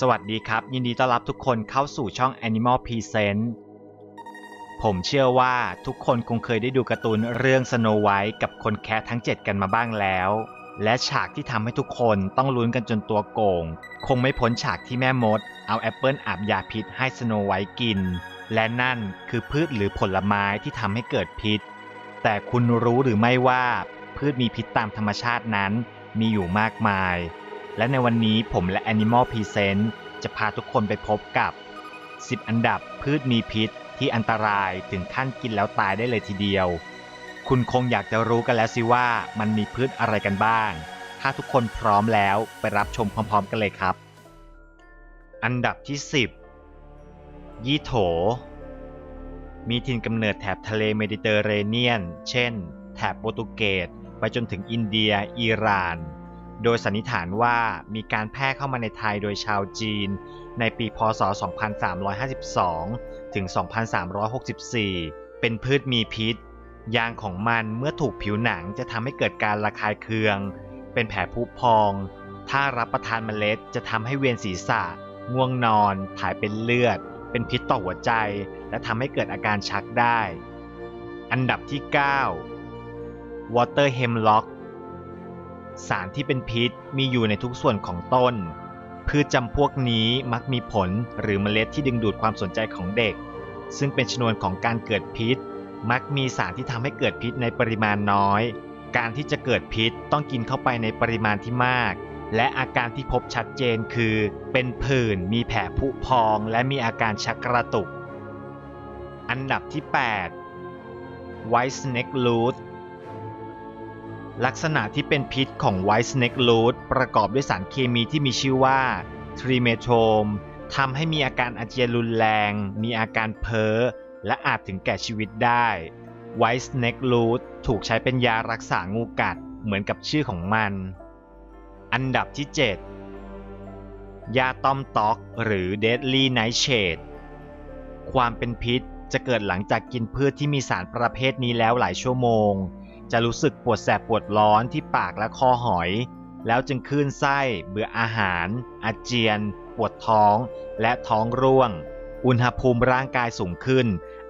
สวัสดีครับ ยินดีต้อนรับทุกคนเข้าสู่ช่อง Animal Present ผมเชื่อว่าทุกคนคงเคยได้ดูการ์ตูนเรื่อง Snow White กับคนแคททั้ง 7 กันมาบ้างแล้ว และฉากที่ทำให้ทุกคนต้องลุ้นกันจนตัวโกง คงไม่พ้นฉากที่แม่มด เอาแอปเปิลอาบยาพิษให้สโนไวท์กิน และนั่นคือพืชหรือผลไม้ที่ทำให้เกิดพิษ แต่คุณรู้หรือไม่ว่าพืชมีพิษตามธรรมชาตินั้นมีอยู่มากมาย และในวันนี้ผมและ Animal Present จะพาทุกคนไปพบกับ 10 อันดับพืชมีพิษที่อันตรายถึงขั้นกินแล้วตายได้เลยทีเดียว คุณคงอยากจะรู้กันแล้วสิว่ามันมีพืชอะไรกันบ้าง ถ้าทุกคนพร้อมแล้วไปรับชมพร้อมๆกันเลยครับ อันดับที่ 10 ยี่โถ มีถิ่นกำเนิดแถบทะเลเมดิเตอร์เรเนียน เช่น แถบโปรตุเกสไปจนถึงอินเดีย อิหร่าน โดยสันนิษฐานว่ามีการแพร่เข้ามาในไทยโดยชาวจีน ในปีพศ 2352 ถึง 2364 เป็นพืชมีพิษ ยางของมันเมื่อถูกผิวหนังจะทำให้เกิดการระคายเคือง เป็นแผลผุพอง ถ้ารับประทานเมล็ดจะทำให้เวียนศีรษะ ง่วงนอน ถ่ายเป็นเลือด เป็นพิษต่อหัวใจ และทำให้เกิดอาการชักได้ อันดับที่ 9 Water Hemlock สารที่เป็นพิษมีอยู่ในทุกส่วนของต้น พืชจำพวกนี้มักมีผลหรือเมล็ดที่ดึงดูดความสนใจของเด็ก ซึ่งเป็นชนวนของการเกิดพิษ มักมีสารที่ทำให้เกิดพิษในปริมาณน้อย การที่จะเกิดพิษต้องกินเข้าไปในปริมาณที่มาก และอาการที่พบชัดเจนคือ เป็นผื่นมีแผลผุพอง และมีอาการชักกระตุก อันดับที่ 8 White Snake Root ลักษณะที่เป็นพิษของ White Snake Root ประกอบด้วยสารเคมีที่มีชื่อว่าทริเมโทมทำให้มีอาการอาเจียนรุนแรง มีอาการเพ้อ และอาจถึงแก่ชีวิตได้ White Snake Root ถูกใช้เป็นยารักษางูกัดเหมือนกับชื่อของมัน อันดับที่ 7 ยาตอมต๊อก หรือ Deadly Nightshade ความเป็นพิษจะเกิดหลังจากกินพืชที่มีสารประเภทนี้แล้วหลายชั่วโมง จะรู้สึกปวดแสบปวดร้อนที่ปากและคอหอย แล้วจึงคลื่นไส้ เบื่ออาหาร อาเจียน ปวดท้อง และท้องร่วง อุณหภูมิร่างกายสูงขึ้น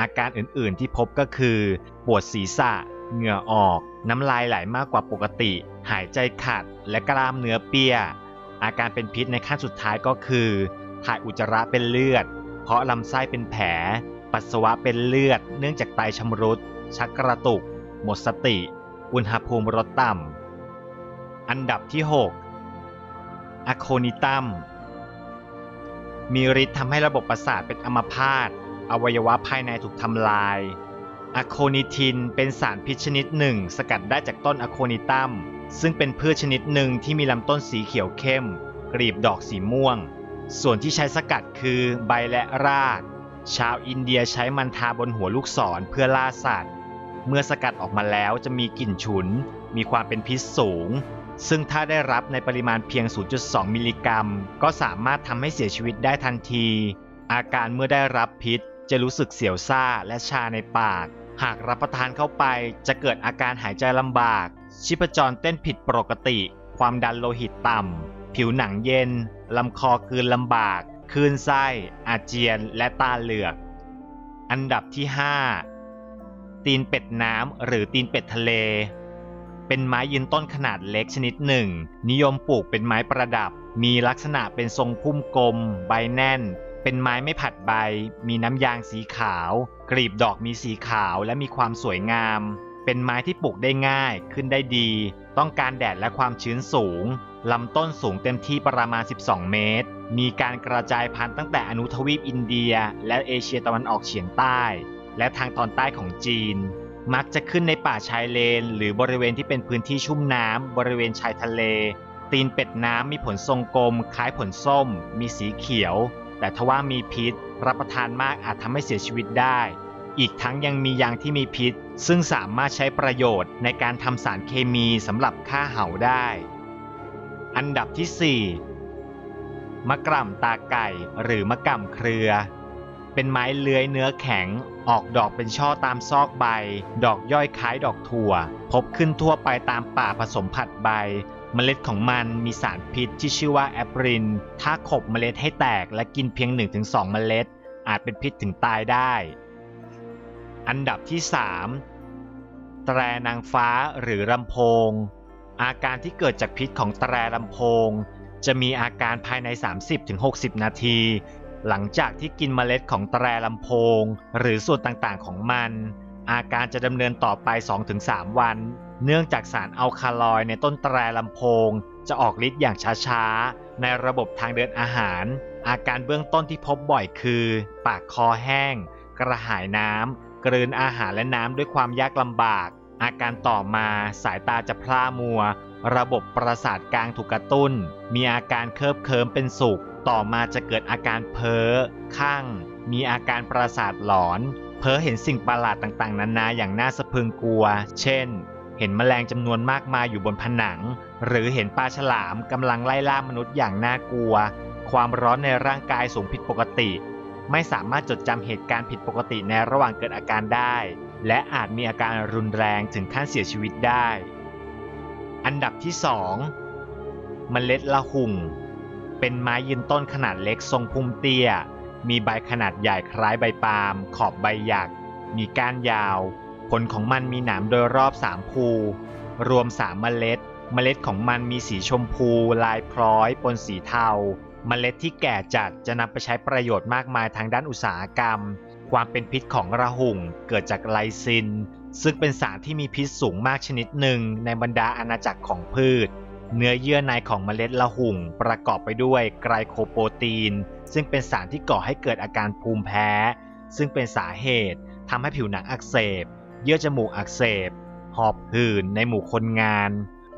อาการอื่นๆที่พบก็คือ ปวดศีรษะ เหงื่อออก น้ำลายไหลมากกว่าปกติ หายใจขัด และกล้ามเนื้อเปียอาการเป็นพิษในขั้นสุดท้ายก็คือ ถ่ายอุจจาระเป็นเลือด เพราะลำไส้เป็นแผล ปัสสาวะเป็นเลือด เนื่องจากไตชำรุด ชักกระตุก หมดสติ อุณหภูมิลดต่ำ อันดับที่ 6 อะโคนิตัม มีฤทธิ์ทำให้ระบบประสาทเป็นอัมพาต อวัยวะภายในถูกทำลาย อะโคนิทินเป็นสารพิษชนิดหนึ่ง สกัดได้จากต้นอะโคนิตัม ซึ่งเป็นพืชชนิดหนึ่งที่มีลำต้นสีเขียวเข้ม กลีบดอกสีม่วง ส่วนที่ใช้สกัดคือใบและราก ชาวอินเดียใช้มันทาบนหัวลูกศรเพื่อล่าสัตว์ เมื่อสกัดออกมาแล้วจะมีกลิ่นฉุน มีความเป็นพิษสูง ซึ่งถ้าได้รับในปริมาณเพียง 0.2 มิลลิกรัม ก็สามารถทำให้เสียชีวิตได้ทันที อาการเมื่อได้รับพิษจะรู้สึกเสียวซ่าและชาในปาก หากรับประทานเข้าไปจะเกิดอาการหายใจลำบาก ชีพจรเต้นผิดปกติ ความดันโลหิตต่ำ ผิวหนังเย็น ลำคอคืนลำบาก คลื่นไส้ อาเจียน และตาเหลือก อันดับที่ 5 ตีนเป็ดน้ำหรือตีนเป็ดทะเล เป็นไม้ยืนต้นขนาดเล็กชนิดหนึ่ง นิยมปลูกเป็นไม้ประดับ มีลักษณะเป็นทรงพุ่มกลม ใบแน่น เป็นไม้ไม่ผัดใบ มีน้ำยางสีขาว กลีบดอกมีสีขาวและมีความสวยงาม เป็นไม้ที่ปลูกได้ง่ายขึ้นได้ดี ต้องการแดดและความชื้นสูงลำต้นสูงเต็มที่ประมาณ 12 เมตร มีการกระจายพันธุ์ตั้งแต่อนุทวีปอินเดีย และเอเชียตะวันออกเฉียงใต้ และทางตอนใต้ของจีน มักจะขึ้นในป่าชายเลน หรือบริเวณที่เป็นพื้นที่ชุ่มน้ำบริเวณชายทะเล ตีนเป็ดน้ำมีผลทรงกลม คล้ายผลส้ม มีสีเขียว แต่ทว่ามีพิษ รับประทานมากอาจทำให้เสียชีวิตได้ อีกทั้งยังมียางที่มีพิษ ซึ่งสามารถใช้ประโยชน์ในการทำสารเคมีสำหรับฆ่าเห่าได้ อันดับที่ 4มะกร่ำตาไก่หรือมะกร่ำเครือ เป็นไม้เลื้อยเนื้อแข็ง ออกดอกเป็นช่อตามซอกใบ ดอกย่อยคล้ายดอกถั่ว พบขึ้นทั่วไปตามป่าผสมผัดใบ เมล็ดของมันมีสารพิษที่ชื่อว่าแอปริน ถ้าขบเมล็ดให้แตกและกินเพียง 1-2 เมล็ด อาจเป็นพิษถึงตายได้ อันดับที่ 3 แตรนางฟ้าหรือลำโพง อาการที่เกิดจากพิษของแตรลำโพงจะมีอาการภายใน 30-60 นาที หลังจากที่กินเมล็ดของแตรลำโพง หรือส่วนต่างๆของมัน อาการจะดำเนินต่อไป 2-3 วัน เนื่องจากสารอัลคาลอยในต้นแตรลำโพง จะออกฤทธิ์อย่างช้าๆ ในระบบทางเดินอาหาร อาการเบื้องต้นที่พบบ่อยคือ ปากคอแห้ง กระหายน้ำกลืนอาหารและน้ำด้วยความยากลำบาก อาการต่อมาสายตาจะพร่ามัว ระบบประสาทกลางถูกกระตุ้น มีอาการเคิบเคิมเป็นสุข ต่อมาจะเกิดอาการเพ้อข้างมีอาการประสาทหลอน เพ้อเห็นสิ่งประหลาดต่างๆ นานาอย่างน่าสะพรึงกลัว เช่น เห็นแมลงจำนวนมากมายอยู่บนผนัง หรือเห็นปลาฉลามกำลังไล่ล่ามนุษย์อย่างน่ากลัว ความร้อนในร่างกายสูงผิดปกติ ไม่สามารถจดจำเหตุการณ์ผิดปกติในระหว่างเกิดอาการได้ และอาจมีอาการรุนแรงถึงขั้นเสียชีวิตได้ อันดับที่ 2 เมล็ดละหุ่ง เป็นไม้ยืนต้นขนาดเล็กทรงพุ่มเตี้ย มีใบขนาดใหญ่คล้ายใบปาล์ม ขอบใบหยัก มีก้านยาว ผลของมันมีหนามโดยรอบสามภูรวมสามเมล็ด เมล็ดของมันมีสีชมพู ลายพร้อยปนสีเทา เมล็ดที่แก่จัดจะนำไปใช้ประโยชน์มากมายทางด้านอุตสาหกรรม ความเป็นพิษของระหุ่งเกิดจากไลซิน ซึ่งเป็นสารที่มีพิษสูงมากชนิดหนึ่งในบรรดาอาณาจักรของพืช เนื้อเยื่อในของเมล็ดละหุ่งประกอบไปด้วยไกลโคโปรตีน ซึ่งเป็นสารที่ก่อให้เกิดอาการภูมิแพ้ ซึ่งเป็นสาเหตุทำให้ผิวหนังอักเสบ เยื่อจมูกอักเสบ หอบหืนในหมู่คนงาน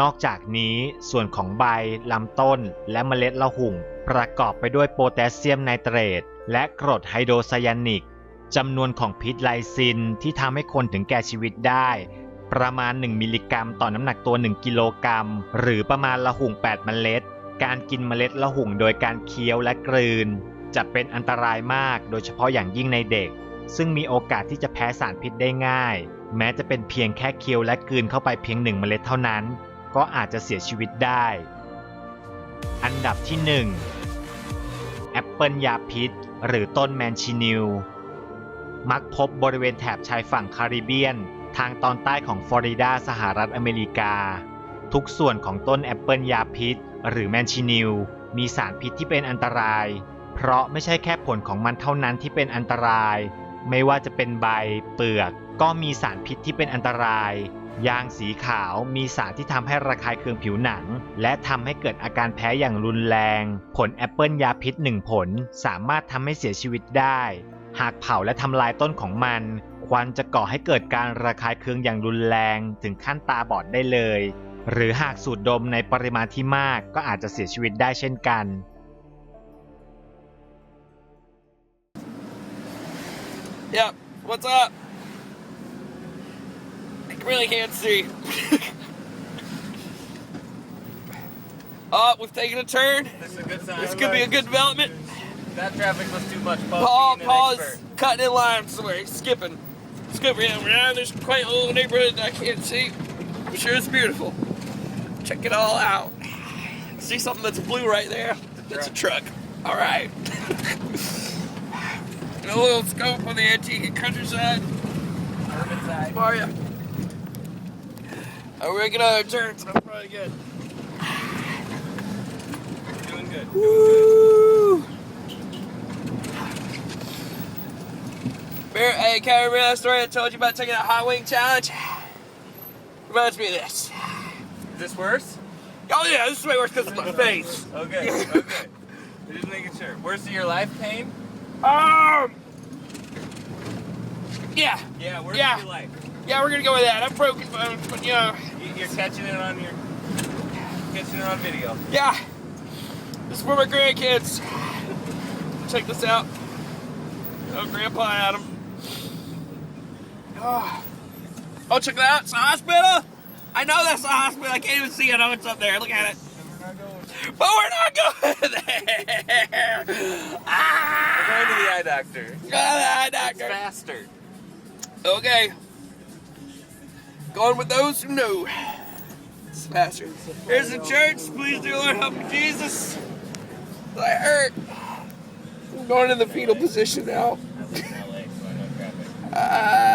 นอกจากนี้ส่วนของใบลำต้นและเมล็ดละหุ่ง ประกอบไปด้วยโพแทสเซียมไนเตรตและกรดไฮโดรไซยานิกจำนวนของพิษไลซินที่ทำให้คนถึงแก่ชีวิตได้ ประมาณ 1 มิลลิกรัม ต่อน้ำหนักตัว 1 กิโลกรัม หรือประมาณละหุ่ง8เมล็ด การกินเมล็ดละหุ่งโดยการเคี้ยวและกลืน จะเป็นอันตรายมาก โดยเฉพาะอย่างยิ่งในเด็ก ซึ่งมีโอกาสที่จะแพ้สารพิษได้ง่าย แม้จะเป็นเพียงแค่เคี้ยวและกลืนเข้าไปเพียงหนึ่งเมล็ดเท่านั้น ก็อาจจะเสียชีวิตได้ อันดับที่ 1 แอปเปิลยาพิษ หรือต้นแมนชินิลมักพบบริเวณแถบชายฝั่งคาริเบียน ทางตอนใต้ของฟลอริดาสหรัฐอเมริกา ทุกส่วนของต้นแอปเปิลยาพิษ หรือแมนชินิลมีสารพิษที่เป็นอันตราย เพราะไม่ใช่แค่ผลของมันเท่านั้นที่เป็นอันตราย ไม่ว่าจะเป็นใบเปลือก ก็มีสารพิษที่เป็นอันตราย ยางสีขาวมีสารที่ทำให้ระคายเคืองผิวหนัง และทำให้เกิดอาการแพ้อย่างรุนแรง ผลแอปเปิลยาพิษหนึ่งผลสามารถทำให้เสียชีวิตได้ หากเผาและทำลายต้นของมัน ควันจะก่อให้เกิดการระคายเคืองอย่างรุนแรงถึงขั้นตาบอดได้เลย หรือหากสูดดมในปริมาณที่มากก็อาจจะเสียชีวิตได้เช่นกัน Yep. What's up? I really can't see. oh, we've taken a turn. This is a good sign. This could be a good development. That traffic was too much. Paul, Paul, being an Paul is expert. cutting in line somewhere. He's skipping. Skipping around this quaint little neighborhood that I can't see. I'm sure it's beautiful. Check it all out. See something that's blue right there? That's a truck. All right. And a little scope on the antique countryside. Urban side. How are you? I'm making another turn, so I'm probably good. Doing good. Woo! Bear, hey, can I remember that story I told you about taking that hot wing challenge? Reminds me of this. Is this worse? Oh yeah, this is way worse because of my face. Okay. Okay. Just making sure. Worst of your life pain? Um. Yeah, Yeah. Worse Yeah. of your life. yeah, we're gonna go with that. I'm broken but yeah, You- You're catching it on your. Catching it on video. yeah. This is for my grandkids. Check this out. Oh, Grandpa Adam. Oh, oh check that out. It's a hospital. I know that's a hospital. I can't even see it. Oh, it's up there. Look at it. But we're not going there. Ah! We're going to the eye doctor. Ah, It's doctor. faster. Okay. Going with those who know. It's faster. Here's the church. Please, dear Lord, help me, Jesus. I hurt. I'm going in the fetal position now. I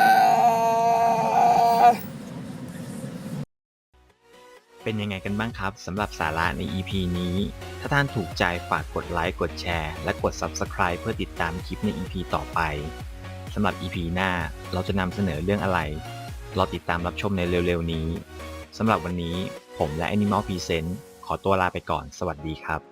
เป็นยังไงกันบ้างครับสำหรับสาระใน EP นี้ ถ้าท่านถูกใจฝากกดไลค์กดแชร์ และกด Subscribe เพื่อติดตามคลิปใน EP ต่อไปสำหรับ EP หน้าเราจะนำเสนอเรื่องอะไรรอติดตามรับชมในเร็วๆนี้สำหรับวันนี้ผมและ Animal Present ขอตัวลาไปก่อน สวัสดีครับ